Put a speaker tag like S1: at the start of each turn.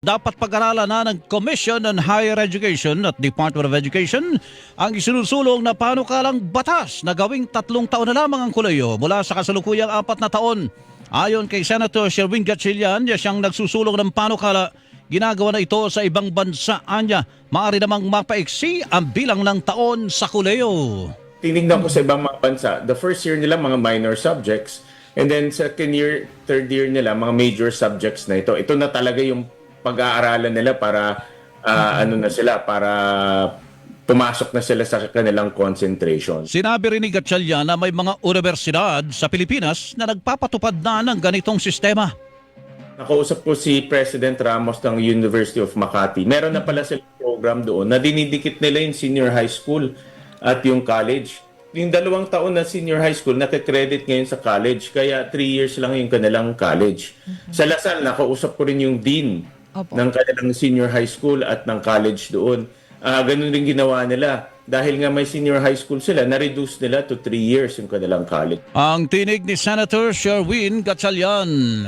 S1: Dapat pag-aralan na ng Commission on Higher Education at Department of Education ang isinusulong na panukalang batas na gawing tatlong taon na lamang ang kuleyo mula sa kasalukuyang apat na taon. Ayon kay Senator Sherwin Gatchalian, siyang nagsusulong ng panukala, ginagawa na ito sa ibang bansa anya. Maari namang mapaiksi ang bilang ng taon sa kuleyo.
S2: tinignan ko sa ibang mga bansa, the first year nila mga minor subjects, and then second year, third year nila mga major subjects na ito. Ito na talaga yung pag-aaralan nila para ah, ano na sila, para pumasok na sila sa kanilang concentration.
S1: Sinabi rin ni Gatchalian na may mga universidad sa Pilipinas na nagpapatupad na ng ganitong sistema.
S2: Nakausap ko si President Ramos ng University of Makati. Meron na pala silang program doon na dinidikit nila yung senior high school at yung college. Yung dalawang taon na senior high school, nakakredit ngayon sa college. Kaya three years lang yung kanilang college. Sa Lasal, nakausap ko rin yung dean
S3: Opo.
S2: ng kanilang senior high school at ng college doon. Ah, ganun din ginawa nila. Dahil nga may senior high school sila, na-reduce nila to three years yung kanilang college.
S1: Ang tinig ni Senator Sherwin Gatchalian.